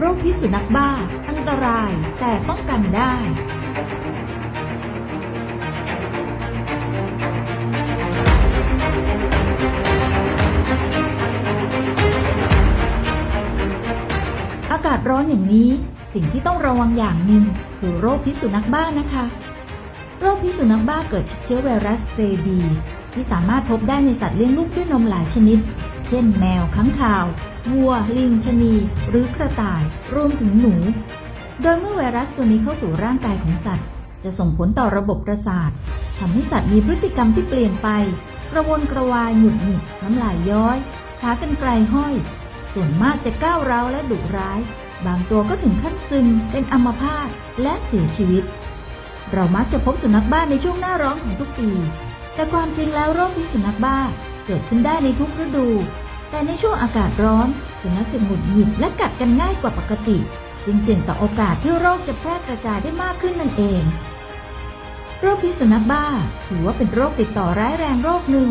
โรคพิษสุนัขบ้า อันตรายแต่ป้องกันได้ อากาศร้อนอย่างนี้ สิ่งที่ต้องระวังอย่างหนึ่งคือโรคพิษสุนัขบ้านะคะ โรคพิษสุนัขบ้าเกิดจากเชื้อไวรัสเรบี ที่สามารถพบได้ในสัตว์เลี้ยงลูกด้วยนมหลายชนิด เช่นแมว ค้างคาว วัว ลิงชะนี หรือกระต่าย รวมถึงหนู โดยเมื่อไวรัสตัวนี้เข้าสู่ร่างกายของสัตว์ จะส่งผลต่อระบบประสาททำให้สัตว์มีพฤติกรรมที่เปลี่ยนไป กระวนกระวาย หงุดหงิด น้ำลายย้อย ขากรรไกรห้อย ส่วนมากจะก้าวร้าวและดุร้าย บางตัวก็ถึงขั้นซึม เป็นอัมพาต และเสียชีวิต เรามักจะพบสุนัขบ้านในช่วงหน้าร้อนของทุกปี แต่ความจริงแล้วโรคพิษสุนัขบ้าเกิดขึ้นได้ในทุกฤดู แต่ในช่วงอากาศร้อนสุนัขจะหงุดหงิดและกัดกันง่ายกว่าปกติ จึงเสี่ยงต่อโอกาสที่โรคจะแพร่กระจายได้มากขึ้นนั่นเอง โรคพิษสุนัขบ้าถือว่าเป็นโรคติดต่อร้ายแรงโรคหนึ่ง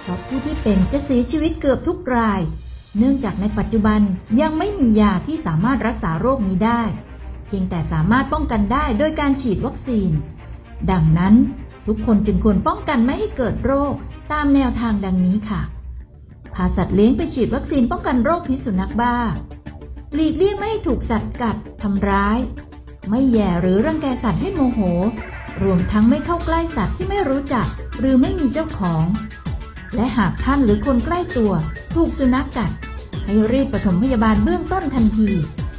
เพราะผู้ที่เป็นจะเสียชีวิตเกือบทุกราย เนื่องจากในปัจจุบันยังไม่มียาที่สามารถรักษาโรคนี้ได้ เพียงแต่สามารถป้องกันได้โดยการฉีดวัคซีน ดังนั้น ทุกคนจึงควรป้องกันไม่ให้เกิดโรคตามแนวทางดังนี้ค่ะ พาสัตว์เลี้ยงไปฉีดวัคซีนป้องกันโรคพิษสุนัขบ้า หลีกเลี่ยงไม่ให้ถูกสัตว์กัดทำร้าย ไม่แย่หรือรังแกสัตว์ให้โมโห รวมทั้งไม่เข้าใกล้สัตว์ที่ไม่รู้จัก หรือไม่มีเจ้าของ และหากท่านหรือคนใกล้ตัว ถูกสุนัขกัด ให้รีบปฐมพยาบาลเบื้องต้นทันที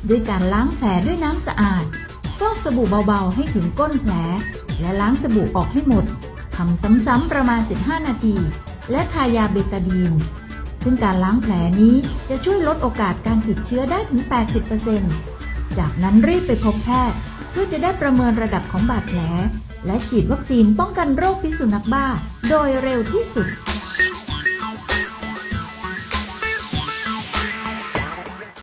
ด้วยการล้างแผลด้วยน้ำสะอาด ฟอกสบู่เบาๆ ให้ถึงก้นแผล และล้างสบู่ออกให้หมดทำซ้ำๆประมาณ 15 นาที และทายาเบตาดีน ซึ่งการล้างแผลนี้จะช่วยลดโอกาสการติดเชื้อได้ถึง 80%จากนั้นรีบไปพบแพทย์ เพื่อจะได้ประเมินระดับของบาดแผล และฉีดวัคซีนป้องกันโรคพิษสุนัขบ้า โดยเร็วที่สุด